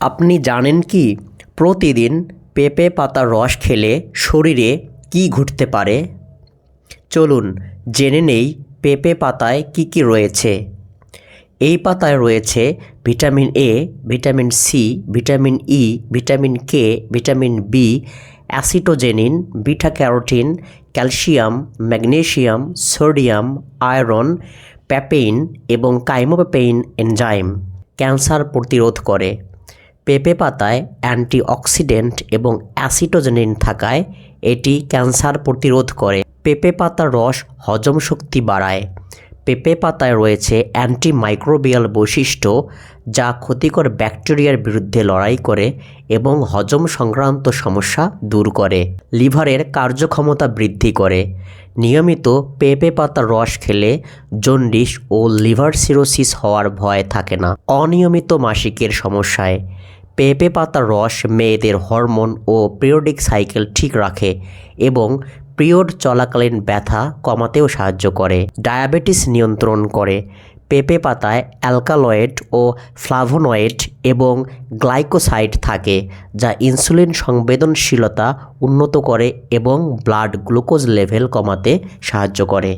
আপনি জানেন কি? প্রতিদিন পেঁপে পাতার রস খেলে শরীরে কী ঘটতে পারে? চলুন জেনে নেই পেঁপে পাতায় কী কী রয়েছে। এই পাতায় রয়েছে vitamin A vitamin C vitamin E vitamin K vitamin B acetogenin beta carotene calcium magnesium sodium, iron, papain এবং কাইমোপ্যাপেইন এনজাইম ক্যান্সার প্রতিরোধ করে। পেঁপে পাতায় অ্যান্টিঅক্সিডেন্ট এবং অ্যাসিটোজেনিন থাকায় এটি ক্যান্সার প্রতিরোধ করে। পেঁপে পাতার রস হজম শক্তি বাড়ায়। পেঁপে পাতায় রয়েছে অ্যান্টিমাইক্রোবিয়াল বৈশিষ্ট্য যা ক্ষতিকর ব্যাকটেরিয়ার বিরুদ্ধে লড়াই করে এবং হজম সংক্রান্ত সমস্যা দূর করে। লিভারের কার্যক্ষমতা বৃদ্ধি করে। নিয়মিত পেঁপে পাতার রস খেলে জন্ডিস ও লিভার সিরোসিস হওয়ার ভয় থাকে না। অনিয়মিত মাসিকের সমস্যায়। পেঁপে পাতার রস মেয়েদের হরমোন ও পিরিয়ডিক সাইকেল ঠিক রাখে এবং পিরিয়ড চলাকালীন ব্যথা কমাতেও সাহায্য করে, ডায়াবেটিস নিয়ন্ত্রণ করে, পেঁপে পাতায় অ্যালকালয়েড ও ফ্লাভোনয়েড এবং গ্লাইকোসাইড থাকে, যা ইনসুলিন সংবেদনশীলতা উন্নত করে এবং ব্লাড গ্লুকোজ লেভেল কমাতে সাহায্য করে।